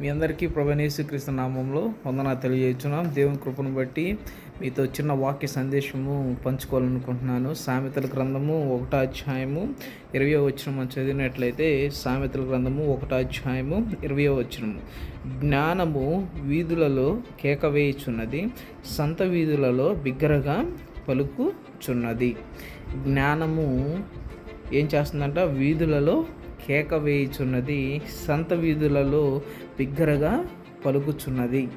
మీ అందరికీ ప్రభనేసు క్రీస్తు నామంలో వందన తెలియజేస్తున్నాం. దేవుని కృపను బట్టి మీతో చిన్న వాక్య సందేశము పంచుకోవాలనుకుంటున్నాను. సామెతల గ్రంథము ఒకటో అధ్యాయము ఇరవై వచ్చిన మనం చదివినట్లయితే సామెతల గ్రంథము ఒకటో అధ్యాయము ఇరవై వచ్చినము జ్ఞానము వీధులలో కేక వేయుచున్నది సంత వీధులలో బిగ్గరగా పలుకుచున్నది. జ్ఞానము ఏం చేస్తుందంట? వీధులలో కేక వేయుచున్నది. సంత వీధులలో బిగ్గరగా పలుకుచున్నది.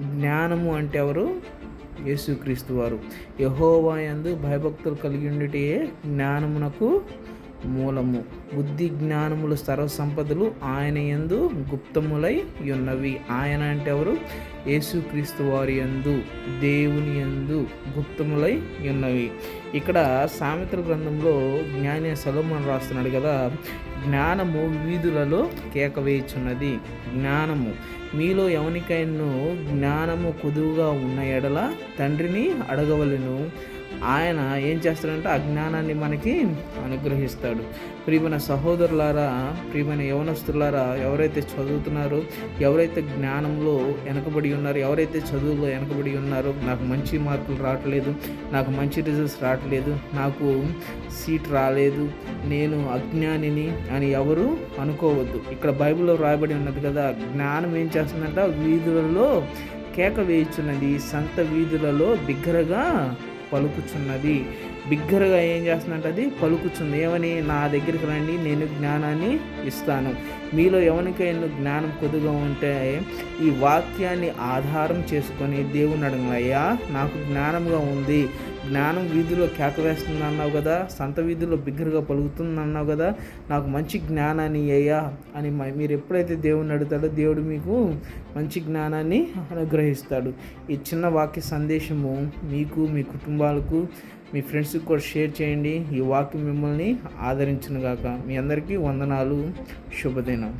జ్ఞానము అంటే ఎవరు? యేసుక్రీస్తు వారు. యహోవాయందు భయభక్తులు కలిగి ఉండిటే జ్ఞానమునకు మూలము. బుద్ధి జ్ఞానములు సర్వ సంపదలు ఆయన ఎందు గుప్తములై ఉన్నవి. ఆయన అంటే ఎవరు? యేసుక్రీస్తు వారి ఎందు దేవుని యందు గుప్తములై ఉన్నవి. ఇక్కడ సామెతల గ్రంథంలో జ్ఞాని సలోమన్ రాస్తున్నాడు కదా జ్ఞానము వీధులలో కేక వేయుచున్నది జ్ఞానము. మీలో ఎవరికైనా జ్ఞానము కొదువుగా ఉన్న ఎడల తండ్రిని అడగవలను. ఆయన ఏం చేస్తాడంటే అజ్ఞానాన్ని మనకి అనుగ్రహిస్తాడు. ప్రియమైన సహోదరులారా ప్రియమైన యవనస్తులారా ఎవరైతే చదువుతున్నారో ఎవరైతే జ్ఞానంలో వెనకబడి ఉన్నారో ఎవరైతే చదువులో వెనకబడి ఉన్నారో నాకు మంచి మార్కులు రావట్లేదు. నాకు మంచి రిజల్ట్స్ రావట్లేదు. నాకు సీట్ రాలేదు. నేను అజ్ఞానిని అని ఎవరు అనుకోవద్దు. ఇక్కడ బైబిల్లో రాయబడి ఉన్నది కదా జ్ఞానం ఏం చేస్తుందంట? వీధులలో కేక వేయుచున్నది. సంత వీధులలో బిగ్గరగా పలుకుచున్నది. బిగ్గరగా ఏం చేస్తుందంటే అది? పలుకుచుంది. ఏమని? నా దగ్గరికి రండి నేను జ్ఞానాన్ని ఇస్తాను. మీలో ఎవరికైనా జ్ఞానం కొద్దిగా ఉంటే ఈ వాక్యాన్ని ఆధారం చేసుకొని దేవుని అడగలయ్యా నాకు జ్ఞానంగా ఉంది. జ్ఞానం వీధిలో కేక వేస్తుంది అన్నావు కదా సంత వీధిలో బిగ్గరగా పలుకుతుంది అన్నావు కదా నాకు మంచి జ్ఞానాన్ని అయ్యా అని మీరు ఎప్పుడైతే దేవుని అడుగుతాడో దేవుడు మీకు మంచి జ్ఞానాన్ని అనుగ్రహిస్తాడు. ఈ చిన్న వాక్య సందేశము మీకు మీ కుటుంబాలకు మీ ఫ్రెండ్స్కి కూడా షేర్ చేయండి. ఈ వాక్యం మిమ్మల్ని ఆదరించిన గాక మీ అందరికీ వందనాలు. శుభదినం.